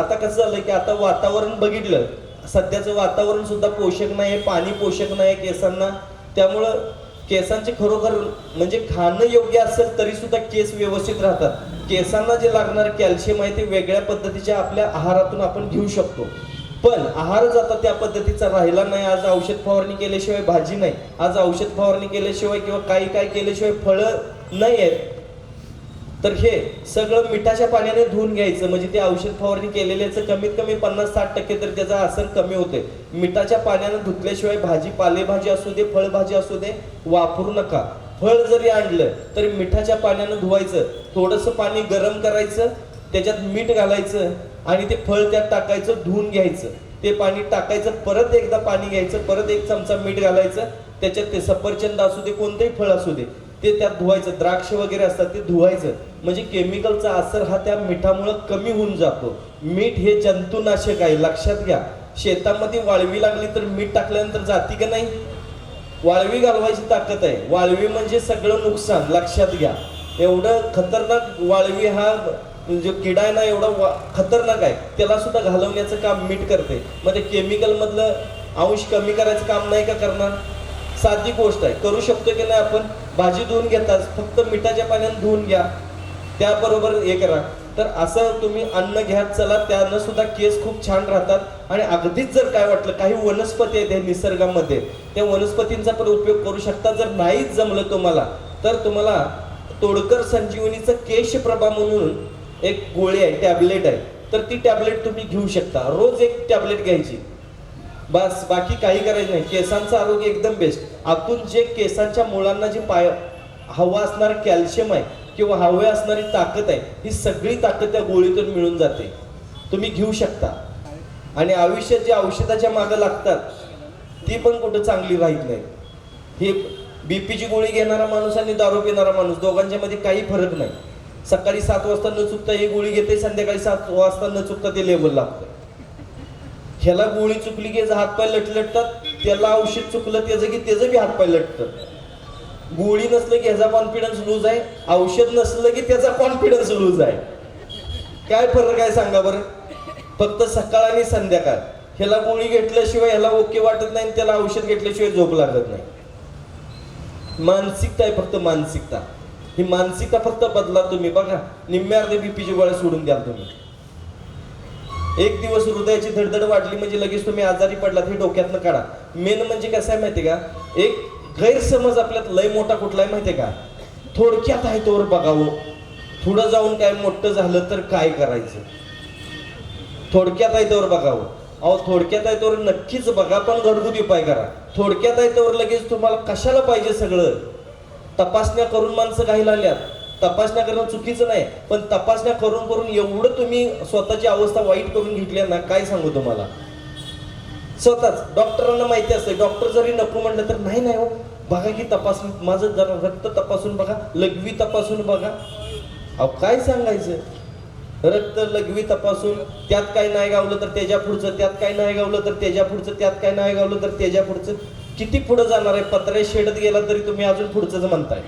आता कसं झालं की आता वातावरण बघितलं सध्याचं वातावरण सुद्धा पोषक नाही आहे पाणी पोषक नाही आहे केसांना. त्यामुळं केसांचे खरोखर म्हणजे खाणं योग्य असेल तरी सुद्धा केस व्यवस्थित राहतात. केसांना जे लागणार कॅल्शियम आहे ते वेगळ्या पद्धतीच्या आपल्या आहारातून आपण घेऊ शकतो. पण आहार जाता त्या पद्धतीचा राहिला नाही आज औषध फवारणी केल्याशिवाय भाजी नाही आज औषध फवारणी केल्याशिवाय किंवा काही काय केल्याशिवाय फळं नाही आहेत तर हे सगळं मिठाच्या पाण्याने धुवून घ्यायचं. म्हणजे ते औषध फवारणी केलेल्याचं कमीत कमी पन्नास साठ टक्के तर त्याचा असर कमी होते. मिठाच्या पाण्यानं धुतल्याशिवाय भाजी पालेभाजी असू दे फळभाजी असू दे वापरू नका. फळ जरी आणलं तरी मिठाच्या पाण्यानं धुवायचं. थोडंसं पाणी गरम करायचं त्याच्यात मीठ घालायचं आणि ते फळ त्यात टाकायचं धुवून घ्यायचं. ते पाणी टाकायचं परत एकदा पाणी घ्यायचं परत एक चमचा मीठ घालायचं. त्याच्यात ते सफरचंद असू दे कोणतंही फळ असू दे ते त्यात धुवायचं. द्राक्ष वगैरे असतात ते धुवायचं. म्हणजे केमिकलचा असर हा त्या मिठामुळं कमी होऊन जातो. मीठ हे जंतुनाशक आहे लक्षात घ्या. शेतामध्ये वाळवी लागली तर मीठ टाकल्यानंतर जाती का नाही? वाळवी घालवायची ताकद आहे. वाळवी म्हणजे सगळं नुकसान लक्षात घ्या. एवढं खतरनाक वाळवी हा जो किडा आहे ना एवढा वा- खतरनाक आहे. त्याला सुद्धा घालवण्याचं काम मीठ करते. मग ते केमिकलमधलं अंश कमी करायचं काम नाही का करणार? साधी गोष्ट आहे. करू शकतो की नाही आपण? भाजी धुवून घेताच. फक्त मिठाच्या पाण्याने धुवून घ्या. त्याबरोबर हे करा. तर असं तुम्ही अन्न घ्या चला त्यानं सुद्धा केस खूप छान राहतात. आणि अगदीच जर काय वाटलं काही वनस्पती आहेत या निसर्गामध्ये त्या वनस्पतींचा पण उपयोग करू शकता. जर नाहीच जमलं तुम्हाला तर तुम्हाला तोडकर संजीवनीचं केश प्रभा म्हणून एक गोळी आहे टॅबलेट आहे. तर ती टॅबलेट तुम्ही घेऊ शकता. रोज एक टॅबलेट घ्यायची. बस बाकी काही करायचं नाही. केसांचं आरोग्य एकदम बेस्ट आतून जे केसांच्या मुळांना जे पाय हवा असणारं कॅल्शियम आहे किंवा हवे असणारी ताकद आहे ही सगळी ताकद त्या गोळीतून मिळून जाते. तुम्ही घेऊ शकता. आणि आयुष्यात जे औषधाच्या मागं लागतात ती पण कुठं चांगली राहत नाही ही बीपीची गोळी घेणारा माणूस आणि दारू पिणारा माणूस दोघांच्या मध्ये काही फरक नाही. सकाळी सात वाजता न चुकता ही गोळी घेते संध्याकाळी सात वाजता न चुकता ते लेबल लागतं. ह्याला गोळी चुकली की हातपाय लटलटतात त्याला औषध चुकलं त्याचं की त्याचं बी हातपाय लटतं. गोळी नसलं की ह्याचा कॉन्फिडन्स लूज आहे औषध नसलं की त्याचा कॉन्फिडन्स लूज आहे. काय फरक आहे सांगा बरं? फक्त सकाळ आणि संध्याकाळ. ह्याला गोळी घेतल्याशिवाय ह्याला ओके वाटत नाही आणि त्याला औषध घेतल्याशिवाय झोप लागत नाही. मानसिकता आहे फक्त मानसिकता. ही मानसिकता फक्त बदला तुम्ही. बघा निम्म्या अर्धे बीपीची गोळ्या सोडून द्याल तुम्ही. एक दिवस हृदयाची धडधड वाढली म्हणजे लगेच तुम्ही आजारी पडलात हे डोक्यातनं काढा. मेन म्हणजे कसं आहे माहिती का? एक गैरसमज आपल्यात लय मोठा कुठला आहे माहितीये का? थोडक्यात आहे तोवर बघावं. पुढं जाऊन काय मोठं झालं तर काय करायचं? थोडक्यात आहे तोवर बघावं. अहो थोडक्यात आहे तोवर नक्कीच बघा पण घरगुती उपाय करा. थोडक्यात आहे तोवर लगेच तुम्हाला कशाला पाहिजे सगळं? तपासण्या करून माणसं काही लागल्यात. तपासण्या करणं चुकीचं नाही पण तपासण्या करून करून एवढं तुम्ही स्वतःची अवस्था वाईट करून घेतली ना काय सांगू तुम्हाला? स्वतःच. डॉक्टरांना माहिती असतं डॉक्टर जरी नको म्हटलं तर नाही नाही हो. बघा की तपासून माझं जरा रक्त तपासून बघा लघवी तपासून बघा. अहो काय सांगायचं? रक्त लघवी तपासून त्यात काय नाही गावलं तर त्याच्या पुढचं त्यात काय नाही गावलं तर त्याच्या पुढचं त्यात काय नाही गावलं तर त्याच्या पुढचं किती पुढं जाणार आहे? पत्रे शेडत गेला तरी तुम्ही अजून पुढचंच म्हणताय.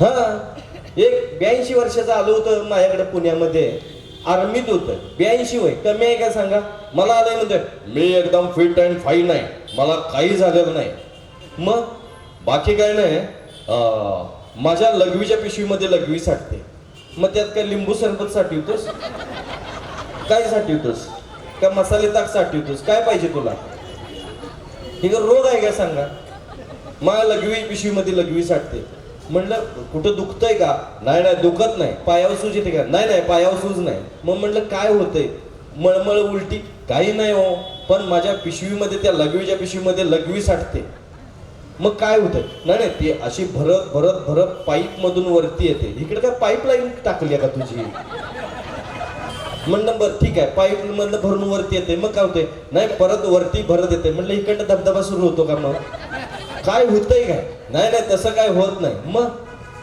हा एक ब्याऐंशी वर्षाचं आलं होतं माझ्याकडे पुण्यामध्ये. आर्मीत होतं. ब्याऐंशी वय. कमी आहे का सांगा? मला आलंय म्हणतोय मी एकदम फिट अँड फाईन आहे. मला काही झालेलं नाही. मग बाकी काय नाही माझ्या लघवीच्या पिशवीमध्ये लघवी साठते. मग त्यात काय लिंबू सरबत साठवतोस? काय साठवतोस? का मसाले ताक साठवतोस? काय पाहिजे तुला? हे का रोग आहे का सांगा? मला लघवी पिशवीमध्ये लघवी साठते. म्हणलं कुठं दुखतंय का? नाही नाही दुखत नाही. पायावर सूज येते का? नाही नाही पायावर सूज नाही. मग म्हणलं काय होतंय? मळमळ उलटी? काही नाही हो. पण माझ्या पिशवीमध्ये त्या लघवीच्या पिशवीमध्ये लघवी साठते. मग काय होतं नाही नाही ते अशी भरत भरत भरत पाईप मधून वरती येते. इकडे काय पाईपलाईन टाकली आहे का तुझी? म्हणलं बरं ठीक आहे पाईप मधलं भरून वरती येते. मग काय होतंय? नाही परत वरती भरत येते. म्हणलं इकडनं धबधबा सुरू होतो का मग? काय होतंय काय? नाही नाही तसं काय होत नाही. मग?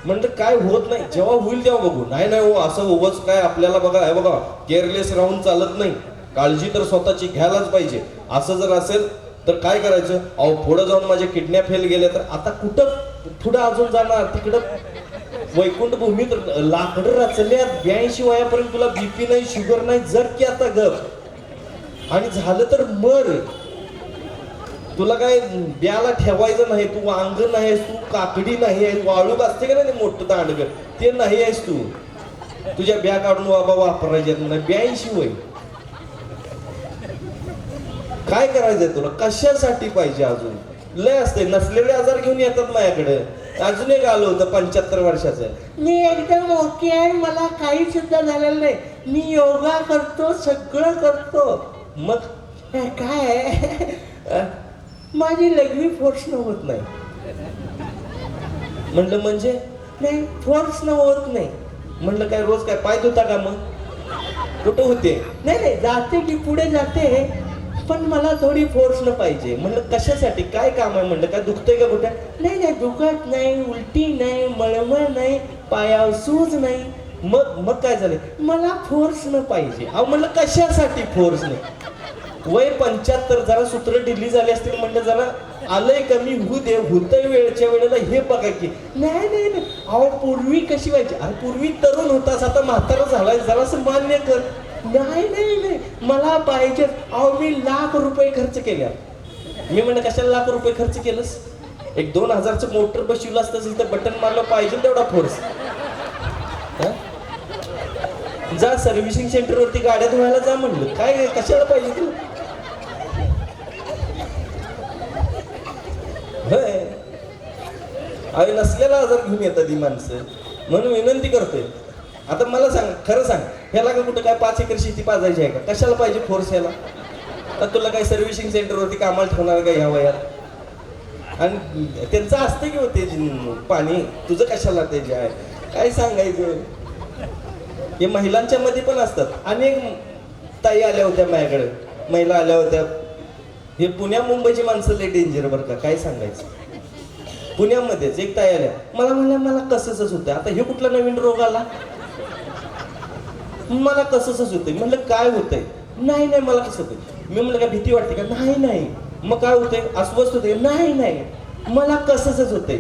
म्हणलं काय होत नाही? जेव्हा होईल तेव्हा बघू. नाही नाही हो असं उगाच काय आपल्याला बघा बघा केअरलेस राहून चालत नाही. काळजी तर स्वतःची घ्यायलाच पाहिजे. असं जर असेल तर काय करायचं? अहो पुढं जाऊन माझे किडन्या फेल गेले तर आता कुठं? पुढं अजून जाणार? तिकडं वैकुंठ भूमीत लाकडं रचल्यात. ब्याऐंशी वयापर्यंत तुला बीपी नाही शुगर नाही जर की आता गप. आणि झालं तर मर. तुला काय ब्याला ठेवायचं नाही? तू वांग नाही आहेस तू काकडी नाही आहेस वाळूक असते का नाही मोठं दांडग ते नाही आहेस तू. तुझ्या ब्या काढून बाबा वापरायच्या नाही ब्याऐंशी वय. काय करायचंय तुला? कशासाठी पाहिजे अजून? लय असते नसलेले आजार घेऊन येतात माझ्याकडे. अजून एक आलो होतं पंच्याहत्तर वर्षाचं. मी एकदम ओके आहे. मला काही सुद्धा झालेलं नाही. मी योगा करतो सगळं करतो. मग? काय आहे? माझी लघवी फोर्स न होत नाही. म्हणलं म्हणजे? नाही फोर्स न होत नाही. म्हणलं काय रोज काय पाय धुता का मग? कुठं होते? नाही नाही जाते की पुढे जाते पण मला थोडी फोर्स पाहिजे. म्हणलं कशासाठी? काय काम आहे? म्हणलं काय दुखतंय का कुठं नाही नाही दुखत नाही उलटी नाही मळमळ नाही पायावर सूज नाही. मग मग काय झालं? मला फोर्स न पाहिजे. अहो म्हणलं कशासाठी फोर्स नाही वय पंच्याहत्तर जरा सूत्र ढिल्ली झाली असतील म्हणलं जरा आलंय कमी होऊ दे होतंय वेळच्या वेळेला हे बघा की. नाही नाही नाही. अहो पूर्वी कशी व्हायची? अरे पूर्वी तरुण होतास आता म्हातारा झालाय जरासं मान्य कर. नाही नाही नाही. मला पाहिजे. अहो मी लाख रुपये खर्च केल्या मी म्हणलं कशाला लाख रुपये खर्च केलंस? एक दोन हजारचं मोटर बसविलं असतं असेल तर बटन मारलं पाहिजे तेवढा फोर्स जा सर्व्हिसिंग सेंटरवरती गाड्या धुवायला जा म्हणलं. काय कशाला पाहिजे तू? होय. अरे नसलेला आजार घेऊन येतात ही माणसं. म्हणून विनंती करतोय. आता मला सांग खरं सांग. ह्याला का कुठं काय पाच एकर शेती पाजायची आहे का? कशाला पाहिजे फोर्स ह्याला तर तुला काय सर्व्हिसिंग सेंटरवरती कामाला ठेवणार का ह्या वयात? आणि त्यांचं असतं की होते पाणी तुझं कशाला ते जे आहे? काय सांगायचं? हे महिलांच्या मध्ये पण असतात. अनेक ताई आल्या होत्या माझ्याकडे. महिला आल्या होत्या. हे पुण्या मुंबईची माणसं लय डेंजर बरं का? काय सांगायचं? पुण्यामध्येच एक ताई आल्या. मला म्हणल्या मला कसंच होतं आता हे कुठला नवीन रोग आला? मला कसंच होतंय म्हणलं काय होतंय? नाही नाही मला कसं होतंय? मी म्हणलं काय भीती वाटते का? नाही नाही. मग काय होतंय? अस्वस्थ होते नाही नाही. मला कसंच होतंय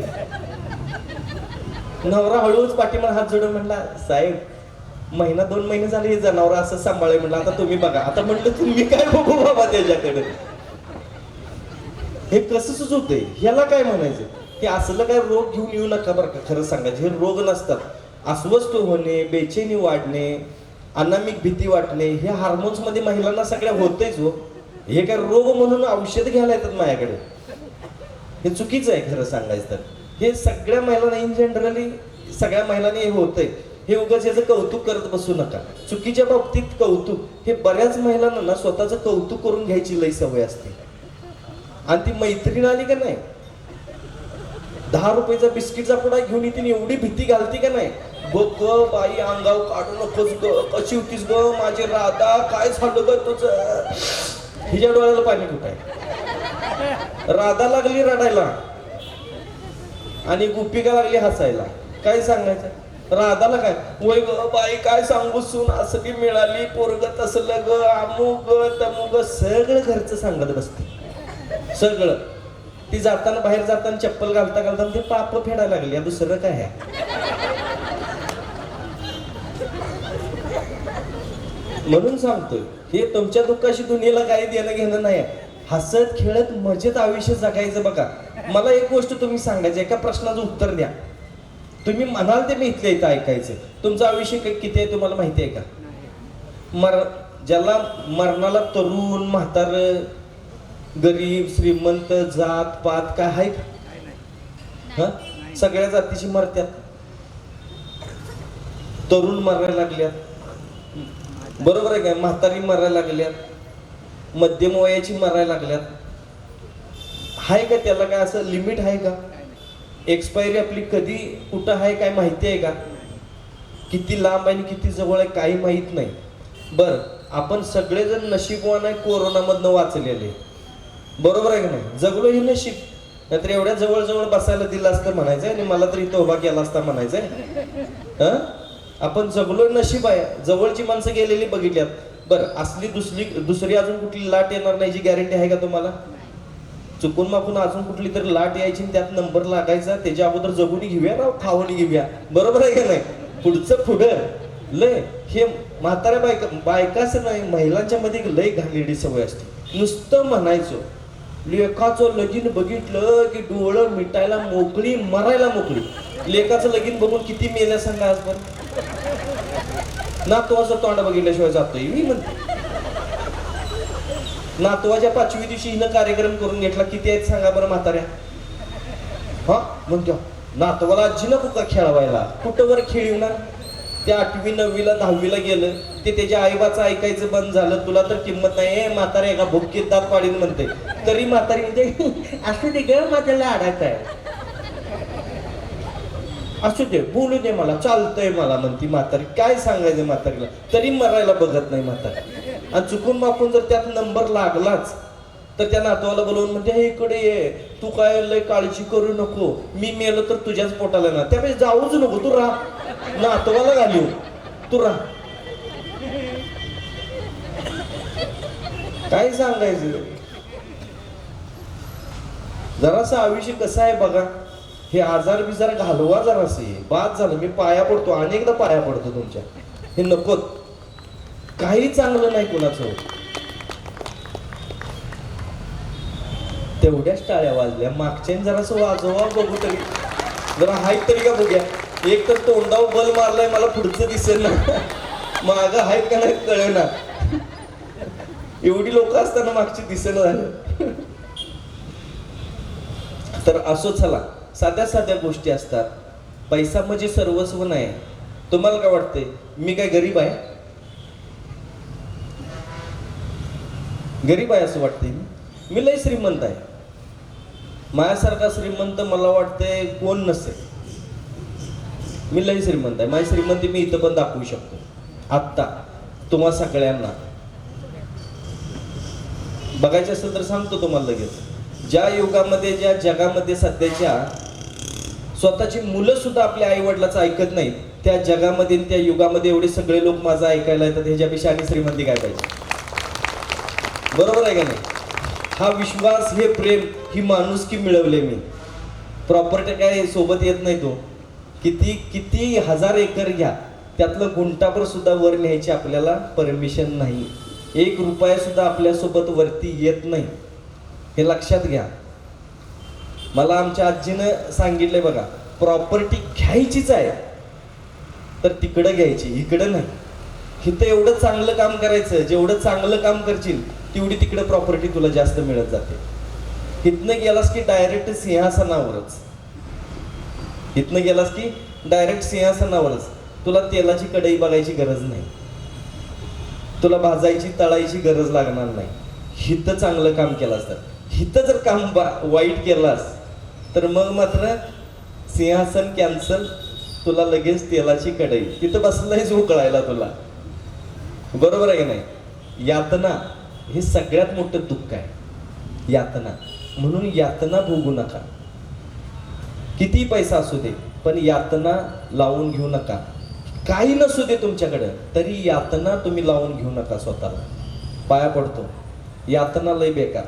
नवरा हळूच पाठीमाला हात जोडून म्हणला साहेब महिना दोन महिने झाले हे जनावर असं सांभाळे म्हणलं. आता तुम्ही बघा. आता म्हटलं तुम्ही काय बघू बाबा त्याच्याकडे? हे कसंच होतंय ह्याला काय म्हणायचं? हे असलं काय रोग घेऊन येऊ नका बरं का? खरं सांगायचं. हे रोग नसतात. अस्वस्थ होणे बेचैनी वाढणे अनामिक भीती वाटणे हे हार्मोन्समध्ये महिलांना सगळ्या होतेच हो. हे काय रोग म्हणून औषध घ्यायला येतात माझ्याकडे. हे चुकीचं आहे खरं सांगायचं तर. हे सगळ्या महिलांना इन जनरली सगळ्या महिलांनी हे होतंय. हे उगाच याचं कौतुक करत बसू नका. चुकीच्या बाबतीत कौतुक. हे बऱ्याच महिलांना ना स्वतःचं कौतुक करून घ्यायची लई सवय असते. आणि ती मैत्रीण आली का नाही? दहा रुपयाचा बिस्किटचा पुडा घेऊन येते एवढी भीती घालती का नाही? बघ ग बाई अंगाव काढू नकोस ग. कशी होतीस ग? माझी राधा काय झालं ग तुझ? हिच्या डोळ्याला पाणी कुठं आहे? राधा लागली रडायला. आणि गुपिका लागली हसायला? काय सांगायचं? राधाला काय? वय ग बाई काय सांगू सून? असं की मिळाली पोरग तसलं ग. अमुग तमुग सगळं घरचं सांगत बसते. सगळं. ती जाताना बाहेर जाताना चप्पल घालता घालताना ते पाप फेडायला लागली. दुसरं काय आहे? म्हणून सांगतोय हे तुमच्या दुःखाशी दुनियेला काही देणं घेणं नाही. हसत खेळत मजेत आयुष्य जगायचं बघा. मला एक गोष्ट तुम्ही सांगायची एका प्रश्नाचं उत्तर द्या. तुम्ही म्हणाल ते मी इथल्या इथं ऐकायचं. तुमचं आयुष्य किती आहे तुम्हाला माहिती आहे का? मर ज्याला मरणाला तरुण म्हातार गरीब श्रीमंत जात पात काय आहे? का? सगळ्या जातीची मरत्यात. तरुण मरायला लागल्यात. बरोबर आहे काय म्हातारी मरायला लागल्यात. मध्यम वयाची मरायला लागल्यात. आहे का त्याला काय असं लिमिट आहे का? एक्सपायरी आपली कधी कुठं आहे काय माहिती आहे का? किती लांब आहे आणि किती जवळ आहे काही माहीत नाही. बर आपण सगळेजण नशीबवान आहे कोरोनामधनं वाचलेले. बरोबर आहे का नाही? जगलो ही नशीब. नाहीतर एवढ्या जवळजवळ बसायला दिला असतं म्हणायचं आणि मला तरी तोबा केला असता म्हणायचं आहे आपण जगलो नशीब आहे. जवळची माणसं गेलेली बघितल्यात. बरं असली दुसरी दुसरी अजून कुठली लाट येणार नाही जी गॅरंटी आहे का तुम्हाला? चुकून मापून अजून कुठली तरी लाट यायची आणि त्यात नंबर लागायचा. त्याच्या अगोदर जगून घेऊया ना खावणी घेऊया. बरोबर आहे का नाही? पुढचं पुढं. लय हे म्हाताऱ्या बायका बायकाच नाही महिलांच्या मध्ये लय घाणेरडी सवय असते. नुसतं म्हणायचो. लेखाचं लगीन बघितलं की डोळं मिटायला मोकळी मरायला मोकळी. लेखाचं लगीन बघून किती मेल्या सांगा आज पण नातवाचं तोंड बघितल्याशिवाय जातोय. मी म्हणते नातवाच्या पाचवी दिवशी हिनं कार्यक्रम करून घेतला. किती आहेत सांगा बरं म्हाताऱ्या. हा? म्हणतो नातवाला आजी नको का खेळवायला? कुठं वर खेळवणार ते आठवी नववीला दहावीला गेलं. ते त्याच्या आईबाचं ऐकायचं बंद झालं. तुला तर किंमत नाही. ए म्हातारे का भुकीत दात पाडीन म्हणते. तरी म्हातारी म्हणते असं ते ग माझ्याला आडायचं आहे. असू दे बोलू दे मला चालतंय मला म्हणती म्हातारी. काय सांगायचं म्हातारीला? तरी मरायला बघत नाही म्हातारी. आणि चुकून मापून जर त्यात नंबर लागलाच तर त्या नातवाला बोलवून म्हणते हे इकडे ये. तू काय लय काळजी करू नको. मी मेलो तर तुझ्याच पोटाला ना त्यावेळी जाऊच नको. तू राहा. नातवाला घालू तू राहा. काय सांगायचं? जरासा आयुष्य कसं आहे बघा. हे आजार बिजार घालवा जरासे. बाद झालं मी पाया पडतो अनेकदा पाया पडतो तुमच्या. हे नकोत काही चांगलं नाही कुणाचं. तेवढ्याच टाळ्या वाजल्या. मागच्या जरासं वाजवा बघू तरी. जरा हाईट तरी का बघूया. एक तर तोंडावर बल मारलाय मला पुढचं दिसेल ना. माग हाय का नाही कळेना एवढी लोक असताना मागची दिसेल झालं. तर असो चला. साध्या साध्या गोष्टी असतात. पैसा म्हणजे सर्वस्व नाही. तुम्हाला काय वाटते मी काय गरीब आहे? गरीब आहे असं वाटते मी. लय श्रीमंत आहे. माझ्यासारखा श्रीमंत मला वाटतंय कोण नसेल. मी लय श्रीमंत आहे. माझी श्रीमंती मी इथं पण दाखवू शकतो. आत्ता तुम्हा सगळ्यांना. बघायचं असेल तर सांगतो तुम्हाला लगेच. ज्या युगामध्ये ज्या जगामध्ये सध्याच्या स्वतःची मुलं सुद्धा आपल्या आई वडिलाचं ऐकत नाही त्या जगामध्ये त्या युगामध्ये एवढे सगळे लोक माझं ऐकायला येतात ह्याच्यापेक्षा आणि श्रीमंती काय पाहिजे? बरोबर आहे का नाही? हा विश्वास हे प्रेम ही माणुसकी मिळवले मी. प्रॉपर्टी काय सोबत येत नाही तो. किती किती हजार एकर घ्या त्यातलं गुंटाभर सुद्धा वर न्यायची आपल्याला परमिशन नाही. एक रुपया सुद्धा आपल्यासोबत वरती येत नाही. हे लक्षात घ्या. मला आमच्या आजीनं सांगितलंय बघा प्रॉपर्टी घ्यायचीच आहे तर तिकडं घ्यायची इकडं नाही. इथं एवढं चांगलं काम करायचं जेवढं चांगलं काम करशील तेवढी तिकडं प्रॉपर्टी तुला जास्त मिळत जाते. इथनं गेलास की डायरेक्ट सिंहासनावरच. इथनं गेलास की डायरेक्ट सिंहासनावरच. तुला तेलाची कढई बघायची गरज नाही. तुला भाजायची तळायची गरज लागणार नाही. हिथं चांगलं काम केलं असतं हिथं जर काम बा- वाईट केलास तर मग मात्र सिंहासन कॅन्सल तुला लगेच तेलाची कढई. तिथं बसलायच उकळायला तुला. बरोबर आहे नाही? यातना हे सगळ्यात मोठं दुःख आहे. यातना. म्हणून यातना भोगू नका. किती पैसा असू दे पण यातना लावून घेऊ नका. काही नसू दे तुमच्याकडे तरी यातना तुम्ही लावून घेऊ नका स्वतःला. पाया पडतो. यातना लय बेकार.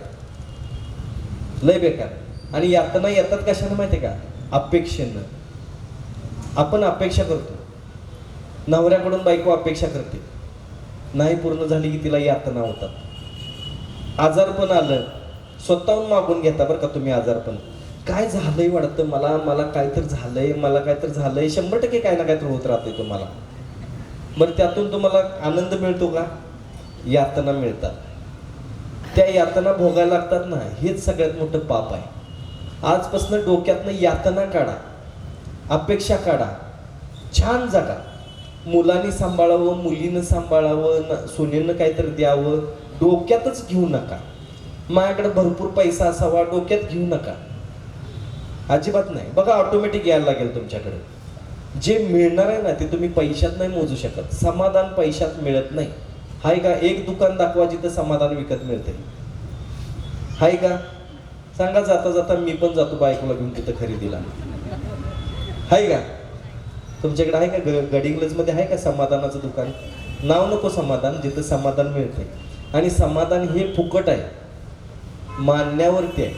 लय बेकार. आणि यातना येतात कशाला माहिती आहे का? अपेक्षेनं. आपण अपेक्षा करतो. नवऱ्याकडून बायको अपेक्षा करते. नाही पूर्ण झाली की तिला यातना होतात. आजारपण आलं. स्वतःहून मागून घेता बरं का तुम्ही आजारपण काय झालंय वाटतं मला? मला काय तर झालंय मला काय तर झालंय. शंभर टक्के काय ना काहीतरी तर होत राहते तुम्हाला. बरं त्यातून तुम्हाला आनंद मिळतो का? यातना मिळतात. त्या यातना भोगायला लागतात ना हेच सगळ्यात मोठं पाप आहे. आजपासून डोक्यातनं यातना काढा अपेक्षा काढा छान जगा. मुलांनी सांभाळावं मुलीनं सांभाळावं न- काहीतरी द्यावं डोक्यातच घेऊ नका. माझ्याकडे भरपूर पैसा असावा डोक्यात घेऊ नका. अजिबात नाही. बघा ऑटोमॅटिक यायला लागेल तुमच्याकडे. जे मिळणार आहे ना ते तुम्ही पैशात नाही मोजू शकत. समाधान पैशात मिळत नाही. हाय का एक दुकान दाखवा जिथं समाधान विकत मिळते हाय का? सांगा जाता जाता मी पण जातो बायकोला घेऊन तिथं खरेदीला. आहे का? तुमच्याकडे आहे का ग गडिंग्लजमध्ये आहे का समाधानाचं दुकान? नाव नको समाधान जिथं समाधान मिळते आणि समाधान हे फुकट आहे. मानण्यावरती आहे.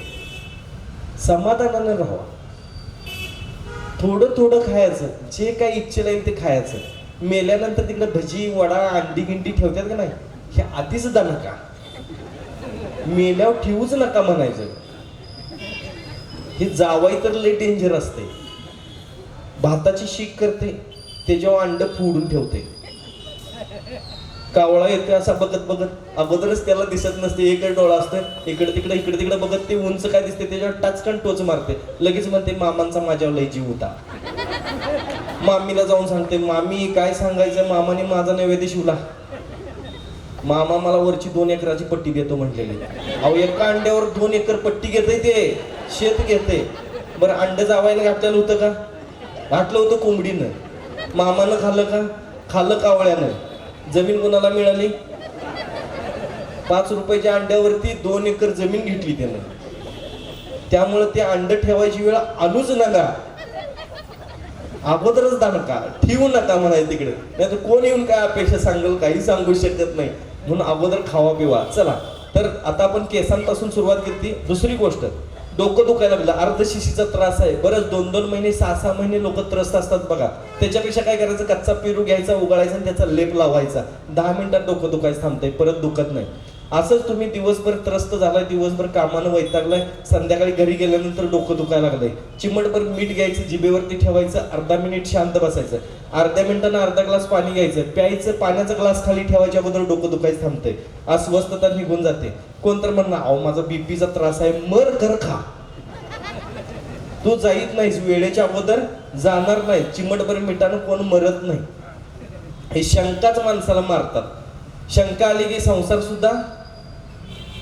समाधानानं राहा थोडं थोडं खायचं. जे काही इच्छेला येईल ते खायचं. मेल्यानंतर तिकडे भजी वडा अंडी गिंडी ठेवतात का नाही? हे आधीच दा नका मेल्यावर ठेवूच नका म्हणायचं. ही जावाई तर लई डेंजर असते. भाताची शीक करते त्याच्यावर अंड फोडून ठेवते. कावळा येते असा बघत बघत अगोदरच त्याला दिसत नसते इकडे डोळा असतो इकडे तिकडे इकडे तिकडे बघत ते उंच काय दिसते त्याच्यावर टाचकन टोच मारते. लगेच म्हणते मामांचा माझ्यावर लय जीव होता. मामीला जाऊन सांगते मामी काय सांगायचं मामाने माझा नैवेद्य शिवला. मामा मला वरची दोन एकराची पट्टी देतो म्हटलेली अहो एका अंड्यावर दोन एकर पट्टी घेते ते. शेत घेते बरं अंड जावायला घातलेलं होतं का? घातलं होतं कोंबडीनं. मामानं खाल्लं का? खाल्लं कावळ्यानं. जमीन कोणाला मिळाली? पाच रुपयाच्या अंड्यावरती दोन एकर जमीन घेतली त्यानं. त्यामुळे ते अंड ठेवायची वेळ आणूच नका. अगोदरच दा नका ठेवू नका म्हणाय तिकडे. नाही तर कोण येऊन काय अपेक्षा सांगेल काही सांगू शकत नाही. म्हणून अगोदर खावा पिवा. चला. तर आता आपण केसांपासून सुरुवात केली दुसरी गोष्ट डोकं दुखायला लागलं. अर्धशिशीचा त्रास आहे. बरंच दोन दोन महिने सहा सहा महिने लोक त्रस्त असतात बघा. त्याच्यापेक्षा काय करायचं? कच्चा पेरू घ्यायचा उगाळायचा आणि त्याचा लेप लावायचा. दहा मिनिटात डोकं दुखायचं थांबतंय. परत दुखत नाही. असंच तुम्ही दिवसभर त्रस्त झालाय दिवसभर कामानं वैतागलाय संध्याकाळी घरी गेल्यानंतर डोकं दुखायला लागलंय. चिमटभर मीठ घ्यायचं जिभेवरती ठेवायचं अर्धा मिनिट शांत बसायचं. अर्ध्या मिनिटानं अर्धा ग्लास पाणी घ्यायचं. प्यायचं पाण्याचा ग्लास खाली ठेवायच्या अगोदर डोकं दुखायचं थांबतंय. अस्वस्थता निघून जाते. कोण तर म्हणणार अहो माझा बीपीचा त्रास आहे मर घर खा. तू जाईत नाहीस वेळेच्या अगोदर जाणार नाही. चिमटभर मिठानं कोण मरत नाही. हे शंकाच माणसाला मारतात. शंका आली की संसार सुद्धा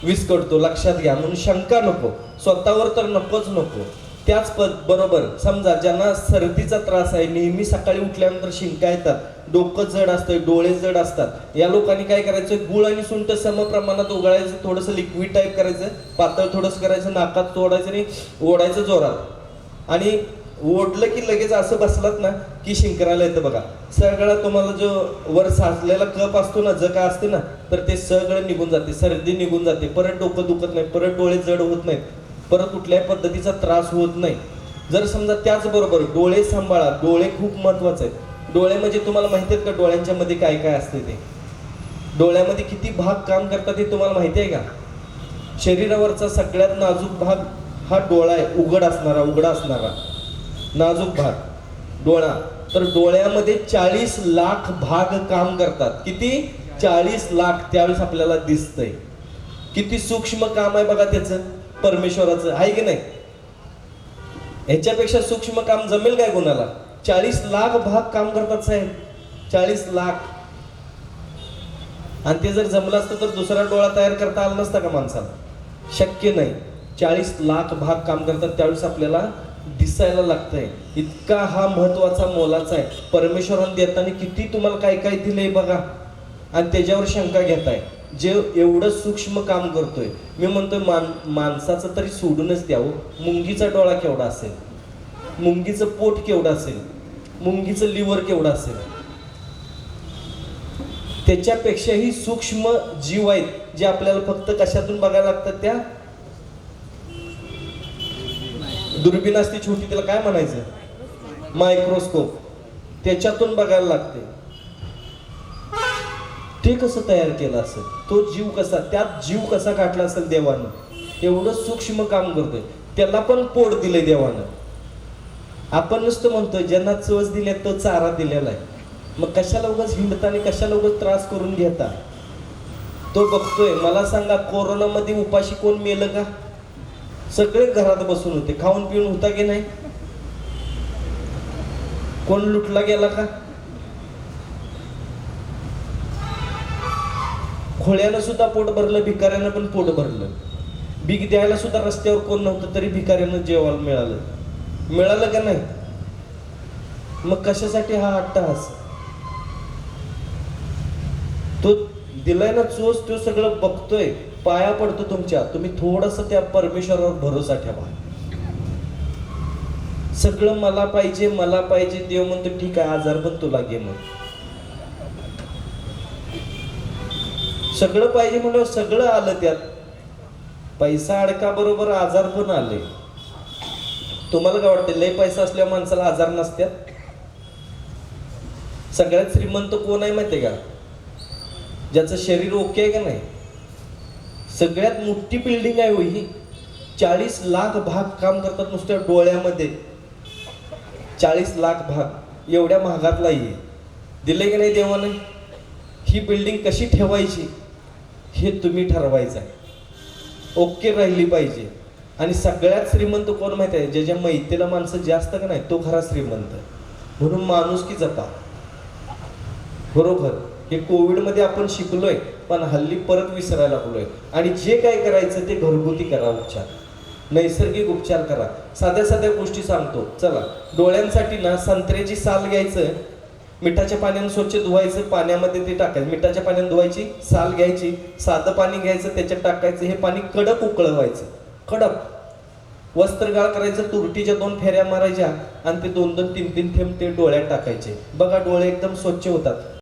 विस्कटतो लक्षात घ्या. म्हणून शंका नको स्वतःवर तर नकोच नको. त्याच पद बरोबर. समजा ज्यांना सर्दीचा त्रास आहे नेहमी सकाळी उठल्यानंतर शिंका येतात डोकं जड असतं डोळे जड असतात. या लोकांनी काय करायचं? गुळ आणि सुंठ सम प्रमाणात उगाळायचं थोडंसं लिक्विड टाईप करायचं पातळ थोडंसं करायचं नाकात तोडायचं आणि ओढायचं जोरात. आणि ओढलं की लगेच असं बसलात ना की शिंकरायला येतं बघा. सगळा तुम्हाला जो वर साचलेला कप असतो ना जका असते ना तर ते सगळं निघून जाते सर्दी निघून जाते परत डोकं दुखत नाही परत डोळे जड होत नाहीत परत कुठल्याही पद्धतीचा त्रास होत नाही. जर समजा त्याचबरोबर डोळे सांभाळा डोळे खूप महत्त्वाचे आहेत. डोळे म्हणजे तुम्हाला माहिती आहेत का डोळ्यांच्या मध्ये काय काय असते ते? डोळ्यामध्ये किती भाग काम करतात हे तुम्हाला माहिती आहे का? शरीरावरचा सगळ्यात नाजूक भाग हा डोळा आहे उघड असणारा उघडा असणारा. नाजूक भाग डोळा. तर डोळ्यामध्ये चाळीस लाख भाग काम करतात. किती? चाळीस लाख त्यावेळेस आपल्याला दिसतंय. किती सूक्ष्म काम आहे बघा त्याचं परमेश्वराचं आहे की नाही? ह्याच्यापेक्षा सूक्ष्म काम जमेल काय कोणाला? चाळीस लाख भाग काम करतात साहेब. चाळीस लाख. आणि ते जर जमलं असतं तर दुसरा डोळा तयार करता आला नसता का माणसाला? शक्य नाही. चाळीस लाख भाग काम करतात त्यावेळेस आपल्याला दिसायला लागतंय. इतका हा महत्त्वाचा मोलाचा आहे. परमेश्वराने देताना किती तुम्हाला काय काय दिलंय बघा. आणि त्याच्यावर शंका घेताय. जे एवढं सूक्ष्म काम करतोय. मी म्हणतोय मान माणसाचं तरी सोडूनच द्यावं हो. मुंगीचा डोळा केवढा असेल? मुंगीचं पोट केवढं असेल? मुंगीचं लिव्हर केवढं असेल? त्याच्यापेक्षाही सूक्ष्म जीव आहेत जे आपल्याला फक्त कशातून बघायला लागतात त्या? दुर्बीण असते छोटी त्याला काय म्हणायचं? मायक्रोस्कोप त्याच्यातून बघायला लागते. ते कसं तयार केलं असेल? तो जीव कसा त्यात जीव कसा काढला असेल देवानं? एवढं सूक्ष्म काम करतोय. त्याला पण पोट दिलंय देवानं. आपण नुसतं म्हणतोय ज्यांना चोच दिल्या तो चारा दिलेला आहे. मग कशाला उगाच हिंडता आणि कशाला उगाच त्रास करून घेता? तो बघतोय मला सांगा कोरोनामध्ये उपाशी कोण मेलं का? सगळे घरात बसून होते. खाऊन पिऊन होता की नाही? कोण लुटला गेला का? खोळ्यानं सुद्धा पोट भरलं भिकाऱ्यानं पण पोट भरलं. भीक द्यायला सुद्धा रस्त्यावर कोण नव्हतं तरी भिकाऱ्यानं जेवायला मिळालं. मिळालं का नाही? मग कशासाठी हा अट्टहास? तो दिलाय ना चोच तो सगळं बघतोय. पाया पडतो तुमच्या. तुम्ही थोडस त्या परमेश्वरावर भरोसा ठेवा. सगळं मला पाहिजे मला पाहिजे देव म्हणतो ठीक आहे आजार पण तुला घे मग. सगळं पाहिजे म्हणलं सगळं आलं त्यात. पैसा अडका बरोबर आजार पण आले. तुम्हाला काय वाटतं लय पैसा असल्या माणसाला आजार नसत्यात? सगळ्यात श्रीमंत कोण आहे माहितीये का? ज्याचं शरीर ओके आहे का नाही? सगळ्यात मोठी बिल्डिंग आहे हो ही चाळीस लाख भाग काम करतात नुसत्या डोळ्यामध्ये. चाळीस लाख भाग. एवढ्या महागातलाही आहे दिले की नाही देवाने? ही बिल्डिंग कशी ठेवायची? हे तुम्ही ठरवायचं आहे. ओके राहिली पाहिजे. आणि सगळ्यात श्रीमंत कोण माहिती आहे? ज्याच्या मैत्रीला माणसं जास्त का नाही तो खरा श्रीमंत. म्हणून माणूस की जपा. बरोबर? हे कोविडमध्ये आपण शिकलोय पण हल्ली परत विसरायला लागलोय. आणि जे काय करायचं ते घरगुती करा उपचार. नैसर्गिक उपचार करा. साध्या साध्या गोष्टी सांगतो. चला डोळ्यांसाठी ना संत्र्याची साल घ्यायचं मिठाच्या पाण्याने स्वच्छ धुवायचं पाण्यामध्ये ते टाकायचं. मिठाच्या पाण्याने धुवायची साल घ्यायची साधं पाणी घ्यायचं त्याच्यात टाकायचं हे पाणी कडक उकळवायचं. कडक. वस्त्रगाळ करायचं तुरटीच्या दोन फेऱ्या मारायच्या आणि ते दोन दोन तीन तीन थेंब ते डोळ्यात टाकायचे. बघा डोळे एकदम स्वच्छ होतात.